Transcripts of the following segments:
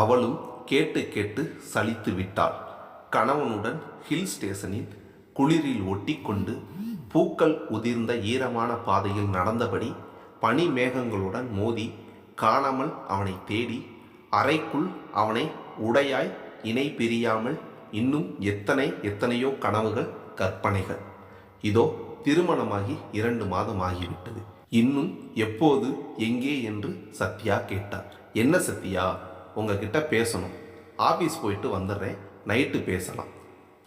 அவளும் கேட்டு கேட்டு சலித்து விட்டாள். கணவனுடன் ஹில் ஸ்டேஷனில் குளிரில் ஒட்டிக்கொண்டு பூக்கள் உதிர்ந்த ஈரமான பாதையில் நடந்தபடி பனி மேகங்களுடன் மோதி காணாமல் அவனை தேடி அறைக்குள் அவனை உடையாய் இணை பிரியாமல் இன்னும் எத்தனை எத்தனையோ கனவுகள் கற்பனைகள். இதோ திருமணமாகி இரண்டு மாதம் ஆகிவிட்டது. இன்னும் எப்போது எங்கே என்று சத்யா கேட்டார். என்ன சத்யா? உங்ககிட்ட பேசணும். ஆஃபீஸ் போயிட்டு வந்துடுறேன். நைட்டு பேசலாம்.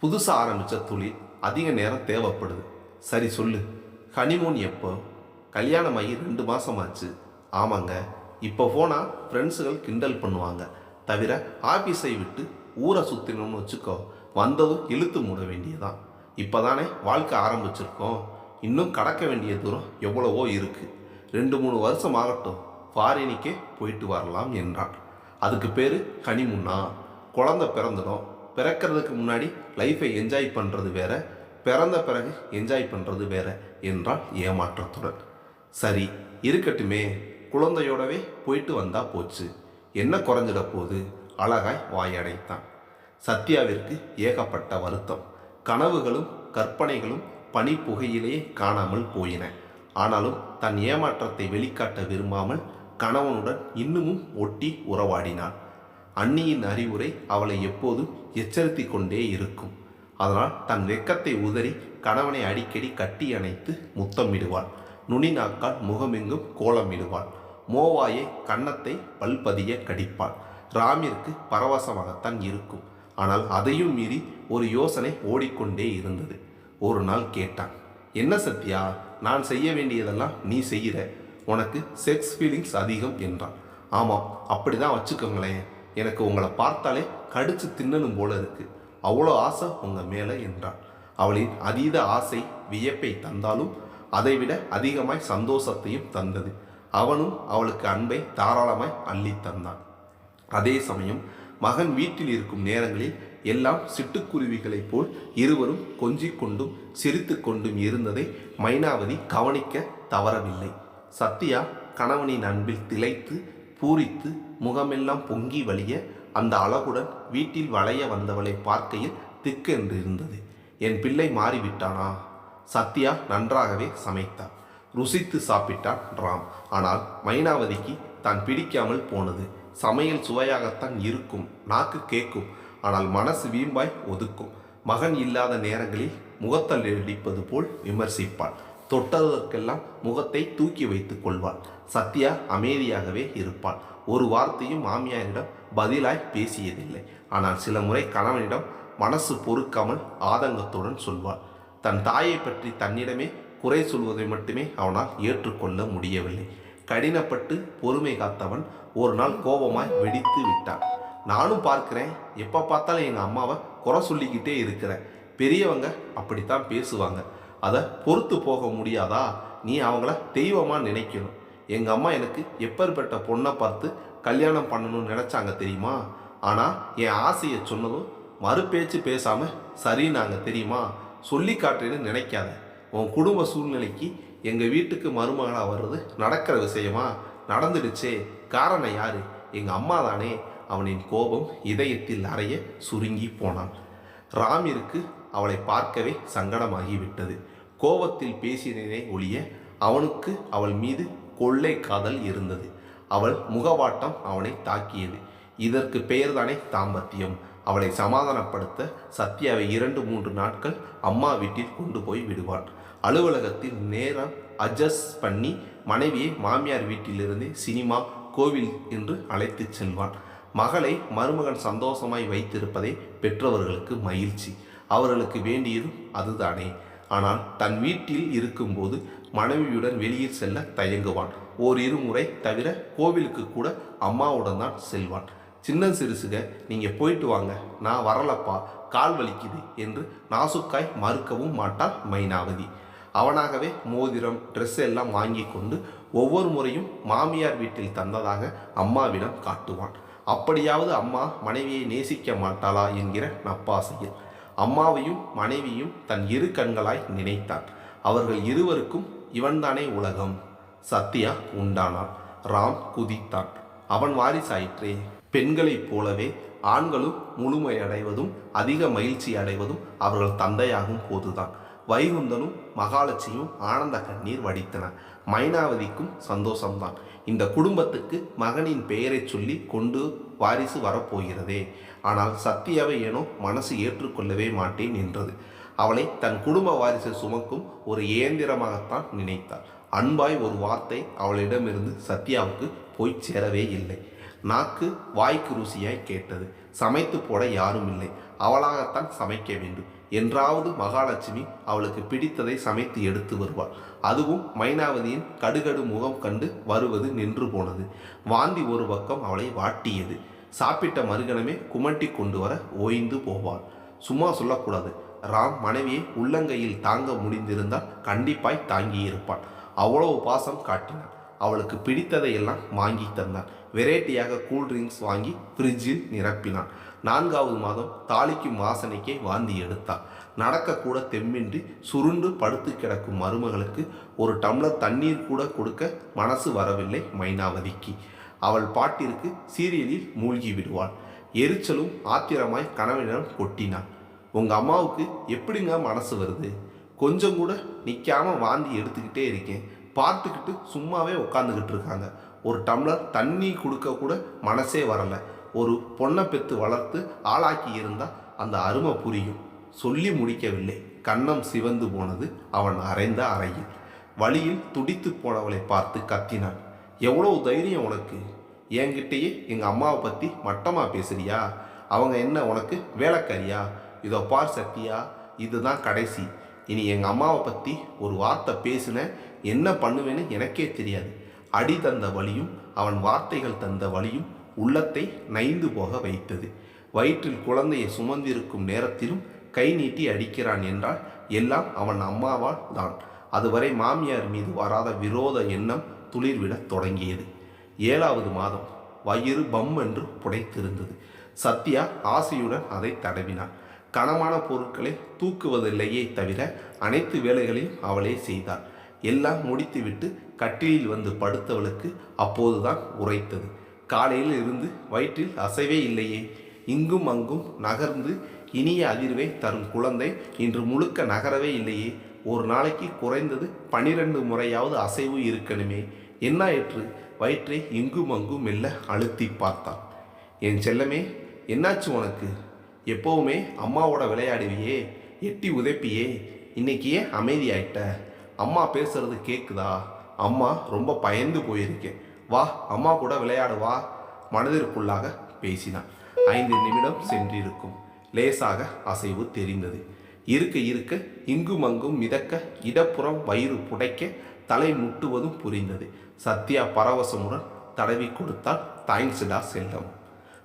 புதுசாக ஆரம்பித்த தொழில் அதிக நேரம் தேவைப்படுது. சரி சொல்லு. ஹனிமூன் எப்போ? கல்யாணம் ஆகி ரெண்டு மாதமாச்சு ஆமாங்க. இப்போ போனால் ஃப்ரெண்ட்ஸுகள் கிண்டல் பண்ணுவாங்க. தவிர ஆஃபீஸை விட்டு ஊரை சுற்றினோம்னு வச்சுக்கோ. வந்ததும் இழுத்து மூட வேண்டியதான் இப்போ தானே வாழ்க்கை ஆரம்பிச்சிருக்கோம். இன்னும் கடக்க வேண்டிய தூரம் எவ்வளவோ இருக்குது ரெண்டு மூணு வருஷம் ஆகட்டும். ஃபாரினிக்கே போயிட்டு வரலாம் என்றான் அதுக்கு பேர் ஹனிமுன்னா. குழந்த பிறந்துடும். பிறக்கிறதுக்கு முன்னாடி லைஃப்பை என்ஜாய் பண்ணுறது வேற. பிறந்த பிறகு என்ஜாய் பண்ணுறது வேற என்றால் ஏமாற்றத்துடன். சரி இருக்கட்டுமே. குழந்தையோடவே போயிட்டு வந்தா போச்சு. என்ன குறைஞ்சிட போது அழகாய் வாயடைத்தான். சத்யாவிற்கு ஏகப்பட்ட வருத்தம். கனவுகளும் கற்பனைகளும் பனிப்புகையிலேயே காணாமல் போயின. ஆனாலும் தன் ஏமாற்றத்தை வெளிக்காட்ட விரும்பாமல் கணவனுடன் இன்னமும் ஒட்டி உறவாடினாள் அன்னியின் அறிவுரை அவளை எப்போதும் எச்சரித்து கொண்டே இருக்கும். அதனால் தன் வெக்கத்தை உதறி கணவனை அடிக்கடி கட்டி அணைத்து முத்தமிடுவாள். நுனி நாக்கால் முகமெங்கும் கோலமிடுவாள். மோவாயை கன்னத்தை பல்பதிய கடிப்பாள். ராமிற்கு பரவசமாகத்தான் இருக்கும். ஆனால் அதையும் மீறி ஒரு யோசனை ஓடிக்கொண்டே இருந்தது. ஒரு நாள் கேட்டான் என்ன சத்யா நான் செய்ய வேண்டியதெல்லாம் நீ செய்கிற? உனக்கு செக்ஸ் ஃபீலிங்ஸ் அதிகம் என்றான். ஆமாம் அப்படி தான் வச்சுக்கோங்களேன். எனக்கு உங்களை பார்த்தாலே கடிச்சு தின்னணும் போல இருக்கு. அவ்வளோ ஆசை உங்கள் மேலே என்றான். அவளின் அதீத ஆசை வியப்பை தந்தாலும் அதைவிட அதிகமாய் சந்தோஷத்தையும் தந்தது. அவனும் அவளுக்கு அன்பை தாராளமாய் அள்ளி தந்தான். அதே சமயம் மகன் வீட்டில் இருக்கும் நேரங்களில் எல்லாம் சிட்டுக்குருவிகளைப் போல் இருவரும் கொஞ்சிக் கொண்டும் சிரித்து கொண்டும் இருந்ததை மைனாவதி கவனிக்க தவறவில்லை. சத்யா கணவனின் அன்பில் திளைத்து பூரித்து முகமெல்லாம் பொங்கி வழிய அந்த அழகுடன் வீட்டில் வளைய வந்தவளை பார்க்கையில் திக்கென்றிருந்தது. என் பிள்ளை மாறிவிட்டானா? சத்யா நன்றாகவே சமைத்தார் ருசித்து சாப்பிட்டான் ராம். ஆனால் மைனாவதிக்கு தான் பிடிக்காமல் போனது. சமையல் சுவையாகத்தான் இருக்கும் நாக்கு கேட்கும் ஆனால் மனசு வீம்பாய் ஒதுக்கும். மகன் இல்லாத நேரங்களில் முகத்தல் அடிப்பது போல் விமர்சிப்பாள். தொட்டதற்கெல்லாம் முகத்தை தூக்கி வைத்துக் கொள்வாள். சத்யா அமைதியாகவே இருப்பாள். ஒரு வார்த்தையும் மாமியாரிடம் பதிலாய் பேசியதில்லை. ஆனால் சில முறை கணவனிடம் மனசு பொறுக்காமல் ஆதங்கத்துடன் சொல்வாள். தன் தாயை பற்றி தன்னிடமே குறை சொல்வதை மட்டுமே அவனால் ஏற்றுக்கொள்ள முடியவில்லை. கடினப்பட்டு பொறுமை காத்தவன் ஒரு நாள் கோபமாய் வெடித்து விட்டான். நானும் பார்க்கிறேன். எப்போ பார்த்தாலும் எங்கள் அம்மாவை குறை சொல்லிக்கிட்டே இருக்கிறேன். பெரியவங்க அப்படித்தான் பேசுவாங்க. அதை பொறுத்து போக முடியாதா? நீ அவங்கள தெய்வமாக நினைக்கணும். எங்கள் அம்மா எனக்கு எப்பேற்பட்ட பொண்ணை பார்த்து கல்யாணம் பண்ணணும்னு நினச்சாங்க தெரியுமா? ஆனால் என் ஆசையை சொன்னதும் மறுபேச்சு பேசாமல் சரின்னாங்க தெரியுமா? சொல்லி காட்டுறேன்னு நினைக்காத. உன் குடும்ப சூழ்நிலைக்கு எங்கள் வீட்டுக்கு மருமகளாக வர்றது நடக்கிற விஷயமா? நடந்துடுச்சே. காரணம் யார்? எங்கள் அம்மா தானே. அவனின் கோபம் இதயத்தில் அறைய சுருங்கி போனான். ராமிற்கு அவளை பார்க்கவே சங்கடமாகிவிட்டது கோபத்தில் பேசினேனே ஒழிய அவனுக்கு அவள் மீது கொள்ளை காதல் இருந்தது. அவள் முகவாட்டம் அவனை தாக்கியது. இதற்கு பெயர்தானே தாம்பத்தியம். அவளை சமாதானப்படுத்த சத்யாவை இரண்டு மூன்று நாட்கள் அம்மா வீட்டில் கொண்டு போய் விடுவான் அலுவலகத்தில் நேரம் அட்ஜஸ்ட் பண்ணி மனைவியை மாமியார் வீட்டிலிருந்து சினிமா கோவில் என்று அழைத்துச் செல்வான் மகளை மருமகன் சந்தோஷமாய் வைத்திருப்பதே பெற்றவர்களுக்கு மகிழ்ச்சி. அவர்களுக்கு வேண்டியதும் அதுதானே. ஆனால் தன் வீட்டில் இருக்கும்போது மனைவியுடன் வெளியில் செல்ல தயங்குவான். ஓர் இருமுறை தவிர கோவிலுக்கு கூட அம்மாவுடன் தான் செல்வான். சின்ன சிறுசுக நீங்கள் போயிட்டு வாங்க. நான் வரலப்பா. கால் வலிக்குது என்று நாசுக்காய் மறுக்கவும் மாட்டாள் மைனாவதி. அவனாகவே மோதிரம் ட்ரெஸ் எல்லாம் வாங்கி கொண்டு ஒவ்வொரு முறையும் மாமியார் வீட்டில் தந்ததாக அம்மாவிடம் காட்டுவான். அப்படியாவது அம்மா மனைவியை நேசிக்க மாட்டாளா? என்கிற நப்பாசையில். அம்மாவையும் மனைவியும் தன் இரு கண்களாய் நினைத்தான் அவர்கள் இருவருக்கும் இவன்தானே உலகம். சத்யா உண்டானான் ராம் குதித்தான் அவன் வாரிசாயிற்றே. பெண்களைப் போலவே ஆண்களும் முழுமை அடைவதும் அதிக மகிழ்ச்சி அடைவதும் அவர்கள் தந்தையாகும் போதுதான். வைகுந்தனும் மகாலட்சியும் ஆனந்த கண்ணீர் வடித்தன. மைனாவதிக்கும் சந்தோஷம்தான். இந்த குடும்பத்துக்கு மகனின் பெயரைச் சொல்லி கொண்டு வாரிசு வரப்போகிறதே. ஆனால் சத்யாவை ஏனோ மனசு ஏற்றுக்கொள்ளவே மாட்டேன் என்றது. அவளை தன் குடும்ப வாரிசு சுமக்கும் ஒரு இயந்திரமாகத்தான் நினைத்தாள். அன்பாய் ஒரு வார்த்தை அவளிடமிருந்து சத்யாவுக்கு போய் சேரவே இல்லை. நாக்கு வாய்க்கு ருசியாய் கேட்டது. சமைத்து போட யாரும் இல்லை. அவளாகத்தான் சமைக்க வேண்டும். என்றாவது மகாலட்சுமி அவளுக்கு பிடித்ததை சமைத்து எடுத்து வருவாள். அதுவும் மைனாவதியின் கடுகடு முகம் கண்டு வருவது நின்று போனது. வாந்தி ஒரு பக்கம் அவளை வாட்டியது. சாப்பிட்ட மறுகணமே குமட்டி கொண்டு வர ஓய்ந்து போவாள். சும்மா சொல்லக்கூடாது. ராம் மனைவியை உள்ளங்கையில் தாங்க முடிந்திருந்தால் கண்டிப்பாய் தாங்கியிருப்பான் அவ்வளவு பாசம் காட்டினான் அவளுக்கு பிடித்ததை எல்லாம் வாங்கி தந்தான் வெரைட்டியாக கூல்ட்ரிங்க்ஸ் வாங்கி ஃப்ரிட்ஜில் நிரப்பினான் நான்காவது மாதம் தாலிக்கும் வாசனைக்கே வாந்தி எடுத்தாள் நடக்கக்கூட தெம்மின்றி சுருண்டு படுத்து கிடக்கும் மருமகளுக்கு ஒரு டம்ளர் தண்ணீர் கூட கொடுக்க மனசு வரவில்லை மைனாவதிக்கு. அவள் பாட்டிற்கு சீரியலில் மூழ்கி விடுவாள். எரிச்சலும் ஆத்திரமாய் கணவனிடம் கொட்டினாள். உங்க அம்மாவுக்கு எப்படிங்க மனசு வருது? கொஞ்சம் கூட நிற்காம வாந்தி எடுத்துக்கிட்டே இருக்கேன். பார்த்துக்கிட்டு சும்மாவே உட்காந்துக்கிட்டு இருக்காங்க. ஒரு டம்ளர் தண்ணி கொடுக்க கூட மனசே வரலை. ஒரு பொண்ணை பெற்று வளர்த்து ஆளாக்கி இருந்தால் அந்த அருமை புரியும். சொல்லி முடிக்கவில்லை. கண்ணம் சிவந்து போனது அவன் அரைந்த அறையில். வழியில் துடித்து போனவளை பார்த்து கத்தினான். எவ்வளோ தைரியம் உனக்கு? என்கிட்டயே எங்கள் அம்மாவை பற்றி மட்டமாக பேசுறியா? அவங்க என்ன உனக்கு வேலைக்காரியா? இதோ பார் சத்தியா இதுதான் கடைசி. இனி எங்கள் அம்மாவை பற்றி ஒரு வார்த்தை பேசின என்ன பண்ணுவேன்னு எனக்கே தெரியாது. அடி தந்த வழியும் அவன் வார்த்தைகள் தந்த வழியும் உள்ளத்தை நைந்து போக வைத்தது. வயிற்றில் குழந்தையை சுமந்திருக்கும் நேரத்திலும் கை நீட்டி அடிக்கிறான் என்றால் எல்லாம் அவன் அம்மாவால் தான். அதுவரை மாமியார் மீது வராத விரோத எண்ணம் துளிர்விடத் தொடங்கியது. ஏழாவது மாதம் வயிறு பம் என்று புடைத்திருந்தது. சத்யா ஆசையுடன் அதை தடவினாள் கனமான பொருட்களை தூக்குவதில்லையே தவிர அனைத்து வேலைகளையும் அவளே செய்தாள். எல்லாம் முடித்துவிட்டு கட்டிலில் வந்து படுத்தவளுக்கு அப்போதுதான் உரைத்தது. காலையில் இருந்து வயிற்றில் அசைவே இல்லையே. இங்கும் அங்கும் நகர்ந்து இனிய அதிர்வை தரும் குழந்தை இன்று முழுக்க நகரவே இல்லையே. ஒரு நாளைக்கு குறைந்தது பனிரெண்டு முறையாவது அசைவு இருக்கணுமே. என்னாயிற்று வயிற்றை இங்கும் அங்கும் மெல்ல அழுத்தி பார்த்தான். என் செல்லமே என்னாச்சு உனக்கு? எப்போவுமே அம்மாவோட விளையாடுவியே. எட்டி உதைப்பியே. இன்னைக்கு ஏன் அமைதியாயிட்ட? அம்மா பேசுறது கேட்குதா அம்மா ரொம்ப பயந்து போயிருக்கேன். வா அம்மா கூட விளையாடு வா மனதிற்குள்ளாக பேசினான். ஐந்து நிமிடம் சென்றிருக்கும். லேசாக அசைவு தெரிந்தது. இருக்க இருக்க இங்கும் அங்கும் மிதக்க இடப்புறம் வயிறு புடைக்க தலை முட்டுவதும் புரிந்தது. சத்யா பரவசமுடன் தடவி கொடுத்தால் தேங்க்ஸ்டா செல்லம்.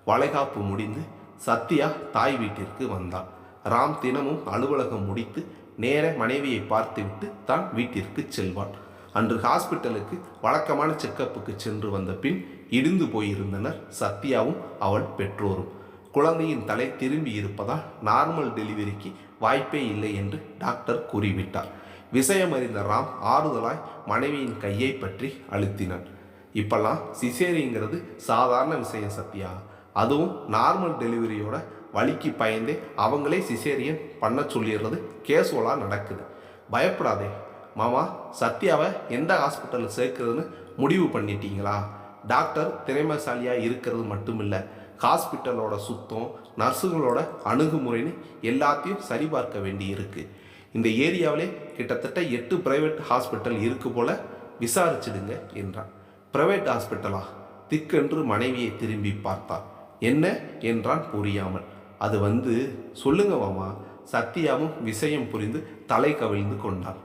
வளைகாப்பு முடிந்து சத்யா தாய் வீட்டிற்கு வந்தாள். ராம் தினமும் அலுவலகம் முடித்து நேர மனைவியை பார்த்துவிட்டு தான் வீட்டிற்கு செல்வான் அன்று ஹாஸ்பிட்டலுக்கு வழக்கமான செக்கப்புக்கு சென்று வந்த பின் இடிந்து போயிருந்தனர் சத்யாவும் அவள் பெற்றோரும். குழந்தையின் தலை திரும்பி இருப்பதால் நார்மல் டெலிவரிக்கு வாய்ப்பே இல்லை என்று டாக்டர் கூறிவிட்டார். விஷயம் அறிந்த ராம் ஆறுதலாய் மனைவியின் கையை பற்றி அழுத்தினான். இப்பெல்லாம் சிசேரிங்கிறது சாதாரண விஷயம் சத்யா. அதுவும் நார்மல் டெலிவரியோட வழிக்கு பயந்தே அவங்களே சிசேரியன் பண்ண சொல்லிடுறது கேசுவலாக நடக்குது. பயப்படாதே மாமா சத்யாவை எந்த ஹாஸ்பிட்டலில் சேர்க்கறதுன்னு முடிவு பண்ணிட்டீங்களா? டாக்டர் திறமைசாலியாக இருக்கிறது மட்டும் இல்லை ஹாஸ்பிட்டலோட சுத்தம் நர்ஸுகளோட அணுகுமுறைன்னு எல்லாத்தையும் சரிபார்க்க வேண்டி இருக்குது இந்த ஏரியாவிலே கிட்டத்தட்ட எட்டு பிரைவேட் ஹாஸ்பிட்டல் இருக்கு போல விசாரிச்சிடுங்க என்றான். பிரைவேட் ஹாஸ்பிட்டலா திக்கென்று மனைவியை திரும்பி பார்த்தார் என்ன என்றான் புரியாமல். அது வந்து சொல்லுங்க மாமா சத்யாவும் விஷயம் புரிந்து தலை கவிழ்ந்து கொண்டாள்.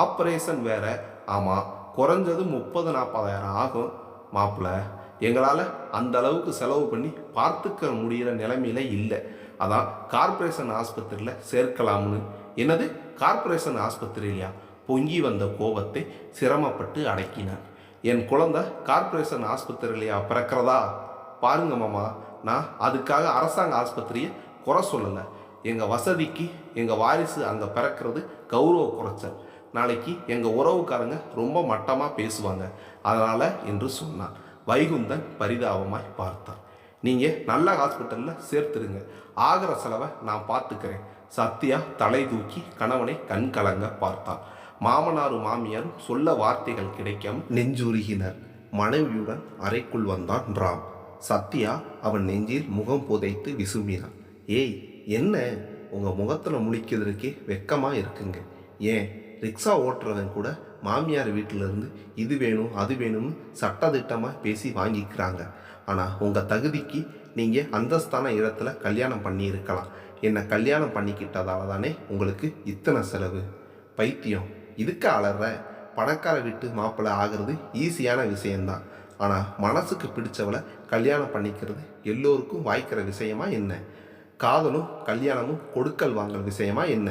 ஆப்ரேஷன் வேறு. ஆமாம் குறைஞ்சது முப்பது நாற்பதாயிரம் ஆகும். மாப்பிள்ள எங்களால் அந்த அளவுக்கு செலவு பண்ணி பார்த்துக்க முடிகிற நிலைமையில் இல்லை. அதான் கார்ப்பரேஷன் ஆஸ்பத்திரியில் சேர்க்கலாம்னு. என்னது? கார்ப்பரேஷன் ஆஸ்பத்திரியிலையா? பொங்கி வந்த கோபத்தை சிரமப்பட்டு அடக்கினான் என் குழந்தை கார்ப்பரேஷன் ஆஸ்பத்திரியிலையா பிறக்கிறதா? பாருங்க மாமா நான் அதுக்காக அரசாங்க ஆஸ்பத்திரியை குறை சொல்லலை. எங்கள் வசதிக்கு எங்கள் வாரிசு அங்கே பிறக்கிறது கௌரவ குறைச்சல். நாளைக்கு எங்கள் உறவுக்காரங்க ரொம்ப மட்டமாக பேசுவாங்க. அதனால் என்று சொன்னான். வைகுந்தன் பரிதாபமாய் பார்த்தான். நீங்கள் நல்ல ஹாஸ்பிட்டலில் சேர்த்துருங்க. ஆகிற செலவை நான் பார்த்துக்கிறேன். சத்யா தலை தூக்கி கணவனை கண் கலங்க பார்த்தாள் மாமனாரும் மாமியாரும் சொல்ல வார்த்தைகள் கிடைக்காம நெஞ்சுருகினர் மனைவியுடன் அறைக்குள் வந்தான் ராம். சத்யா அவன் நெஞ்சில் முகம் புதைத்து விசும்பினான். ஏய் என்ன உங்கள் முகத்தில் முழிக்கிறதுக்கே வெக்கமாக இருக்குங்க. ஏன்? ரிக்ஷா ஓட்டுறவன் கூட மாமியார் வீட்டிலேருந்து இது வேணும் அது வேணும்னு சட்டதிட்டமாக பேசி வாங்கிக்கிறாங்க. ஆனால் உங்கள் தகுதிக்கு நீங்கள் அந்தஸ்தான இடத்துல கல்யாணம் பண்ணியிருக்கலாம். என்னை கல்யாணம் பண்ணிக்கிட்டதால தானே உங்களுக்கு இத்தனை செலவு? பைத்தியம். இதுக்கு அலற. பணக்கார வீட்டு மாப்பிள்ளை ஆகிறது ஈஸியான விஷயம்தான். ஆனால் மனசுக்கு பிடிச்சவளை கல்யாணம் பண்ணிக்கிறது எல்லோருக்கும் வாய்க்கிற விஷயமா என்ன? காதலும் கல்யாணமும் கொடுக்கல் வாங்கல் விஷயமா என்ன?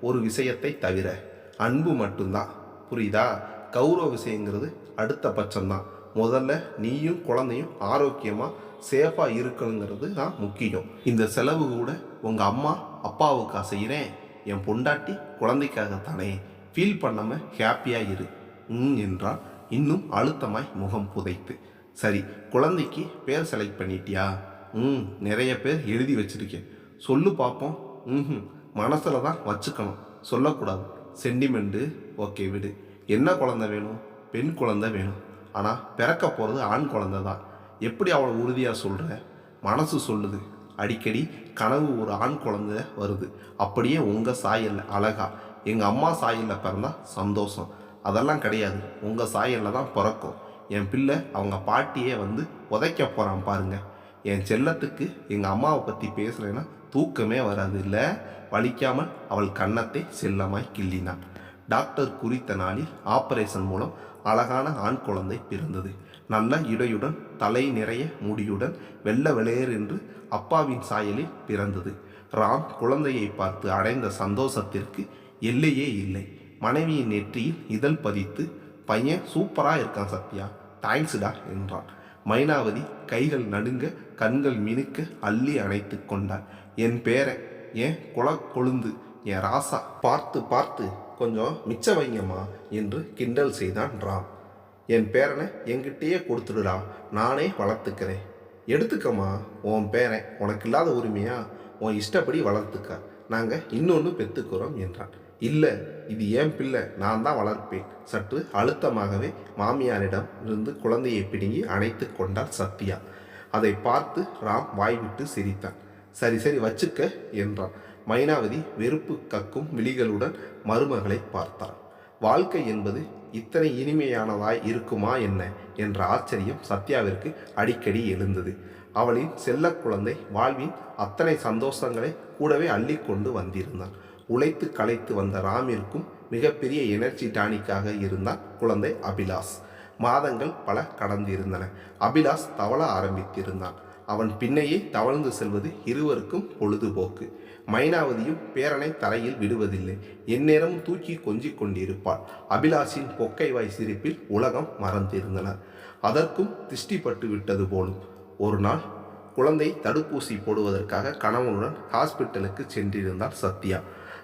ஒரு விஷயத்தை தவிர அன்பு மட்டும்தான். புரியுதா? கௌரவ விஷயங்கிறது அடுத்த பட்சம்தான். முதல்ல நீயும் குழந்தையும் ஆரோக்கியமாக சேஃபாக இருக்கணுங்கிறது தான் முக்கியம். இந்த செலவு கூட உங்கள் அம்மா அப்பாவுக்காக செய்கிறேன் என் பொண்டாட்டி குழந்தைக்காகத்தானே. ஃபீல் பண்ணாமல் ஹாப்பியாக இரு. ம் என்றால் இன்னும் அழுத்தமாய் முகம் புதைத்து. சரி குழந்தைக்கு பேர் செலக்ட் பண்ணிட்டியா? ம் நிறைய பேர் எழுதி வச்சுருக்கேன். சொல்லு பார்ப்போம் ம் மனசில் தான் வச்சுக்கணும். சொல்லக்கூடாது. சென்டிமெண்ட்டு ஓகே விடு. என்ன குழந்தை வேணும்? பெண் குழந்தை வேணும். ஆனால் பிறக்க போகிறது ஆண் குழந்தை தான். எப்படி அவளை உறுதியாக சொல்கிற மனசு சொல்லுது. அடிக்கடி கனவு ஒரு ஆண் குழந்தை வருது. அப்படியே உங்கள் சாயல்ல அழகா. எங்கள் அம்மா சாயலில் பிறந்தால் சந்தோஷம். அதெல்லாம் கிடையாது. உங்கள் சாயலில் தான் பிறக்கும். என் பிள்ளை அவங்க பாட்டியே வந்து உதைக்க போகிறான் பாருங்கள் என் செல்லத்துக்கு எங்கள் அம்மாவை பற்றி பேசுகிறேன்னா தூக்கமே வராது இல்லை வலிக்காமல் அவள் கன்னத்தை செல்லமாய் கிள்ளினான் டாக்டர் குறித்த நாளில் ஆபரேஷன் மூலம் அழகான ஆண் குழந்தை பிறந்தது. நல்ல இடையுடன் தலை நிறைய முடியுடன் வெள்ள வெளையர் என்று அப்பாவின் சாயலில் பிறந்தது. ராம் குழந்தையை பார்த்து அடைந்த சந்தோஷத்திற்கு எல்லையே இல்லை. மனைவியின் நெற்றியில் இதழ் பதித்து பையன் சூப்பராக இருக்கான் சத்யா தேங்க்ஸ்டா என்றான். மைனாவதி கைகள் நடுங்க கண்கள் மினுக்க அள்ளி அணைத்து கொண்டாள். என் பேரை ஏன் குல கொழுந்து என் ராசா பார்த்து பார்த்து கொஞ்சம் மிச்ச வைங்கம்மா என்று கிண்டல் செய்தான் ராம். என் பேரனை என்கிட்டயே கொடுத்துடுடா நானே வளர்த்துக்கிறேன். எடுத்துக்கம்மா உன் பேரன் உனக்கு இல்லாத உரிமையா? உன் இஷ்டப்படி வளர்த்துக்க. நாங்கள் இன்னொன்று பெற்றுக்கிறோம் என்றான். இல்லை இது ஏன் பிள்ளை? நான் தான் வளர்ப்பேன். சற்று அழுத்தமாகவே மாமியாரிடம் இருந்து குழந்தையை பிடுங்கி அணைத்து கொண்டார் சத்யா. அதை பார்த்து ராம் வாய்விட்டு சிரித்தான். சரி சரி வச்சுக்க என்றான். மைனாவதி வெறுப்பு கக்கும் விழிகளுடன் மருமகளை பார்த்தாள். வாழ்க்கை என்பது இத்தனை இனிமையானதாய் இருக்குமா என்ன? என்ற ஆச்சரியம் சத்யாவிற்கு அடிக்கடி எழுந்தது. அவளின் செல்ல குழந்தை வாழ்வின் அத்தனை சந்தோஷங்களை கூடவே அள்ளி கொண்டு வந்திருந்தான். உழைத்து களைத்து வந்த ராமிற்கும் மிகப்பெரிய எனர்ஜி டானிக்காக இருந்தார் குழந்தை அபிலாஷ் மாதங்கள் பல கடந்திருந்தன. அபிலாஷ் தவள ஆரம்பித்திருந்தான். அவன் பின்னையே தவழ்ந்து செல்வது இருவருக்கும் பொழுதுபோக்கு. மைனாவதியும் பேரனை தரையில் விடுவதில்லை. எந்நேரமும் தூக்கி கொஞ்சிக் கொண்டிருப்பாள். அபிலாஷின் கொக்கைவாய் சிரிப்பில் உலகம் மறந்திருந்தனர் அதற்கும் திருஷ்டிப்பட்டு விட்டது போலும். ஒரு நாள் குழந்தை தடுப்பூசி போடுவதற்காக கணவனுடன் ஹாஸ்பிட்டலுக்கு சென்றிருந்தார் சத்யா.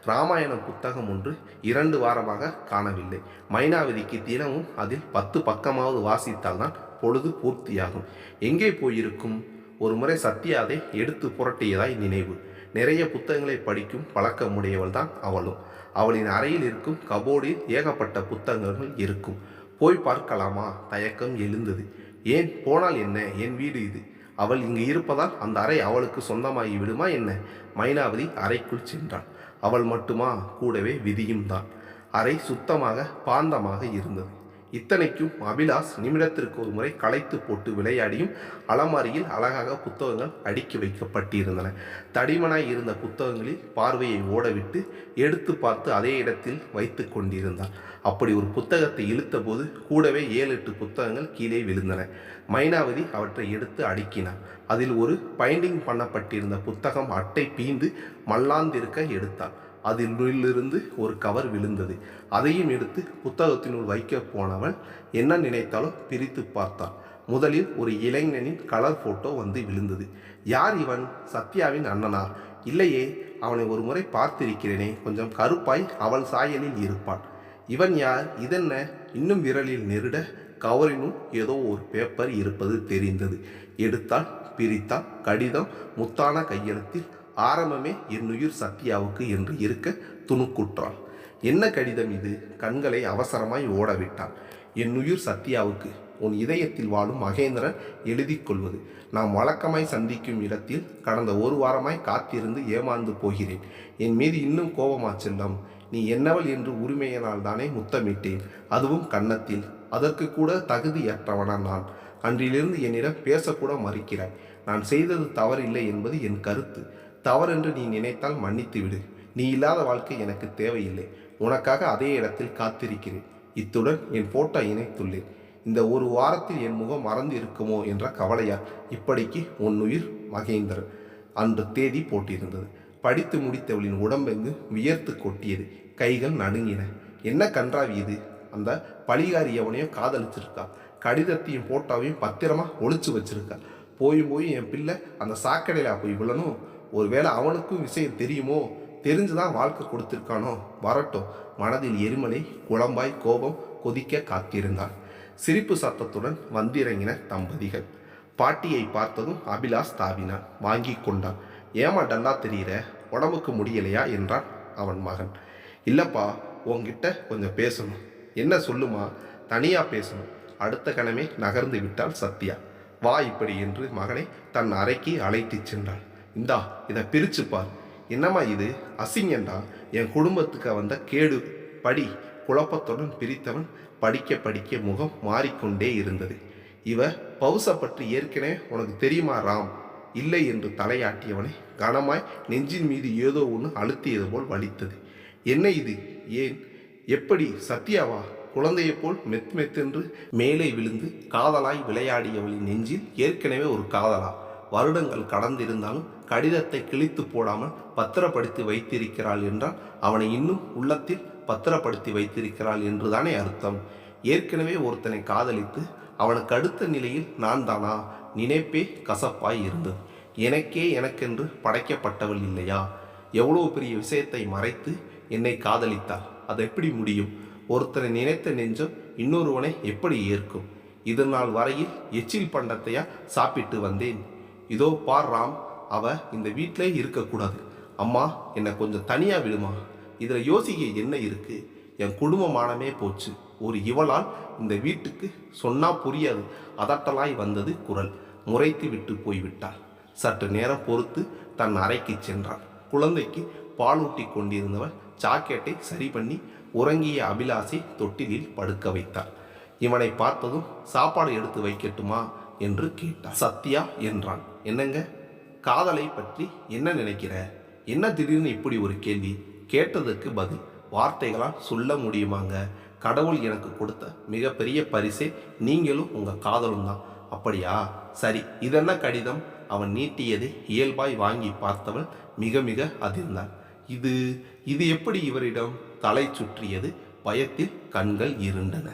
ராமாயண புத்தகம் ஒன்று இரண்டு வாரமாக காணவில்லை. மைனாவதிக்கு தினமும் அதில் பத்து பக்கமாவது வாசித்தால்தான் பொழுது பூர்த்தியாகும். எங்கே போயிருக்கும்? ஒரு முறை சத்யா எடுத்து புரட்டியதாய் நினைவு. நிறைய புத்தகங்களை படிக்கும் பழக்கமுடையவள் தான் அவளும். அவளின் அறையில் இருக்கும் கபோர்டில் ஏகப்பட்ட புத்தகங்கள் இருக்கும். போய் பார்க்கலாமா? தயக்கம் எழுந்தது. ஏன்? போனால் என்ன? என் வீடு இது. அவள் இங்கு இருப்பதால் அந்த அறை அவளுக்கு சொந்தமாகி விடுமா என்ன? மைனாவதி அறைக்குள் சென்றாள். அவள் மட்டுமா கூடவே விதியும் தான். அறை சுத்தமாக பாந்தமாக இருந்தது. இத்தனைக்கும் அபிலாஷ் நிமிடத்திற்கு ஒரு முறை களைத்து போட்டு விளையாடியும் அலமாரியில் அழகாக புத்தகங்கள் அடுக்கி வைக்கப்பட்டிருந்தன. தடிமனாய் இருந்த புத்தகங்களில் பார்வையை ஓடவிட்டு எடுத்து பார்த்து அதே இடத்தில் வைத்து கொண்டிருந்தான். அப்படி ஒரு புத்தகத்தை இழுத்தபோது கூடவே ஏழு எட்டு புத்தகங்கள் கீழே விழுந்தன. மைனாவதி அவற்றை எடுத்து அடுக்கினார் அதில் ஒரு பைண்டிங் பண்ணப்பட்டிருந்த புத்தகம் அட்டை பீந்து மல்லாந்திருக்க எடுத்தாள். அதிலிருந்து ஒரு கவர் விழுந்தது. அதையும் எடுத்து புத்தகத்தினுள் வைக்க போனவள் என்ன நினைத்தாலோ பிரித்து பார்த்தாள் முதலில் ஒரு இளைஞனின் கலர் போட்டோ வந்து விழுந்தது. யார் இவன்? சத்யாவின் அண்ணனா இல்லையே அவனை ஒரு முறை பார்த்திருக்கிறேனே. கொஞ்சம் கருப்பாய் அவள் சாயலில் இருப்பான் இவன் யார்? இதென்ன? இன்னும் விரலில் நெருட கவரினுள் ஏதோ ஒரு பேப்பர் இருப்பது தெரிந்தது. எடுத்தால் பிரித்தால் கடிதம் முத்தான கையெழுத்தில் ஆரம்பமே என்னுயிர் சத்யாவுக்கு என்று இருக்க துணுக்குற்றாள் என்ன கடிதம் இது? கண்களை அவசரமாய் ஓடவிட்டான். என்னுயிர் சத்யாவுக்கு உன் இதயத்தில் வாழும் மகேந்திரன் எழுதி கொள்வது. நாம் வழக்கமாய் சந்திக்கும் இடத்தில் கடந்த ஒரு வாரமாய் காத்திருந்து ஏமாந்து போகிறேன். என் மீது இன்னும் கோபமா செல்லம். நீ என்னவள் என்று உரிமையினால் தானே முத்தமிட்டேன். அதுவும் கன்னத்தில். அதற்கு கூட தகுதியற்றவனா நான். அன்றிலிருந்து என்னிடம் பேசக்கூட மறுக்கிறாய். நான் செய்தது தவறில்லை என்பது என் கருத்து. தவறென்று நீ நினைத்தால் மன்னித்து விடு. நீ இல்லாத வாழ்க்கை எனக்கு தேவையில்லை. உனக்காக அதே இடத்தில் காத்திருக்கிறேன். இத்துடன் என் போட்டோ இணைத்துள்ளேன். இந்த ஒரு வாரத்தில் என் முகம் மறந்து இருக்குமோ என்ற கவலையா? இப்படிக்கு உன் உயிர் மகேந்திரன் அன்று தேதி போட்டிருந்தது. படித்து முடித்தவளின் உடம்பெங்கு வியர்த்து கொட்டியது. கைகள் நடுங்கின. என்ன கன்றாவி இது? அந்த பழிகாரி எவனையும் காதலிச்சிருக்கா? கடிதத்தையும் போட்டாவையும் பத்திரமா ஒழிச்சு வச்சிருக்கா? போய் போய் என் பிள்ளை அந்த சாக்கடையில் போய் விழணும்? ஒருவேளை அவனுக்கும் விஷயம் தெரியுமோ? தெரிஞ்சுதான் வாழ்க்கை கொடுத்துருக்கானோ? வரட்டும். மனதில் எரிமலை குழம்பாய் கோபம் கொதிக்க காத்திருந்தான் சிரிப்பு சத்தத்துடன் வந்திறங்கின தம்பதிகள். பாட்டியை பார்த்ததும் அபிலாஷ் தாவினான் வாங்கி கொண்டான். ஏமா டல்லா தெரியிற? உடம்புக்கு முடியலையா? என்றான் அவன் மகன். இல்லப்பா உன்கிட்ட கொஞ்சம் பேசணும். என்ன சொல்லுமா? தனியாக பேசணும். அடுத்த கணமே நகர்ந்து விட்டாள் சத்யா. வா இப்படி என்று மகனை தன் அறைக்கு அழைத்துச் சென்றாள். இந்தா இதை பிரிச்சுப்பார் என்னம்மா இது? அசிங்கண்டா என் குடும்பத்துக்கு வந்த கேடு படி குழப்பத்துடன் பிரித்தவன் படிக்க படிக்க முகம் மாறிக்கொண்டே இருந்தது. இவ பவுச பற்றி ஏற்கனவே உனக்கு தெரியுமா ராம்? இல்லை என்று தலையாட்டியவனை கனமாய் நெஞ்சின் மீது ஏதோ ஒன்று அழுத்தியது போல் வலித்தது. என்ன இது? ஏன்? எப்படி? சத்யாவா? குழந்தையைப் போல் மெத் மெத்தென்று மேலே விழுந்து காதலாய் விளையாடியவளின் நெஞ்சில் ஏற்கனவே ஒரு காதலா? வருடங்கள் கடந்திருந்தாலும் கடிதத்தை கிழித்து போடாமல் பத்திரப்படுத்தி வைத்திருக்கிறாள் என்றால் அவனை இன்னும் உள்ளத்தில் பத்திரப்படுத்தி வைத்திருக்கிறாள் என்றுதானே அர்த்தம். ஏற்கனவே ஒருத்தனை காதலித்து அவனுக்கு அடுத்த நிலையில் நான் தானா நினைப்பே கசப்பாய் இருந்தது. எனக்கே எனக்கென்று படைக்கப்பட்டவள் இல்லையா? எவ்வளோ பெரிய விஷயத்தை மறைத்து என்னை காதலித்தாள். அது எப்படி முடியும்? ஒருத்தனை நினைத்த நெஞ்சம் இன்னொருவனை எப்படி ஏற்கும்? இது நாள் வரையில் எச்சில் பண்டத்தையா சாப்பிட்டு வந்தேன். இதோ பார் ராம் அவள் இந்த வீட்டிலே இருக்கக்கூடாது. அம்மா என்னை கொஞ்சம் தனியாக விடுமா? இதில் யோசிக்க என்ன இருக்குது என் குடும்பமானமே போச்சு. ஒரு இவளால் இந்த வீட்டுக்கு சொன்னால் புரியாது. அதட்டலாய் வந்தது குரல். முறைத்து விட்டு போய்விட்டாள். சற்று நேரம் பொறுத்து தன் அறைக்கு சென்றாள். குழந்தைக்கு பாலூட்டி கொண்டிருந்தவள் சாக்கெட்டை சரி பண்ணி உறங்கிய அபிலாஷை தொட்டிலில் படுக்க வைத்தாள். இவனை பார்த்ததும் சாப்பாடு எடுத்து வைக்கட்டுமா? என்று கேட்டான் சத்யா என்றான். என்னங்க? காதலை பற்றி என்ன நினைக்கிற? என்ன திடீர்னு இப்படி ஒரு கேள்வி? கேட்டதற்கு பதில் வார்த்தைகளால் சொல்ல முடியுமாங்க? கடவுள் எனக்கு கொடுத்த மிகப்பெரிய பரிசே நீங்களும் உங்கள் காதலும் தான். அப்படியா? சரி இதென்ன கடிதம்? அவன் நீட்டியதை இயல்பாய் வாங்கி பார்த்தவள் மிக மிக அதிர்ந்தான் இது இது எப்படி இவரிடம் தலை சுற்றியது? பயத்தில் கண்கள் இருண்டன.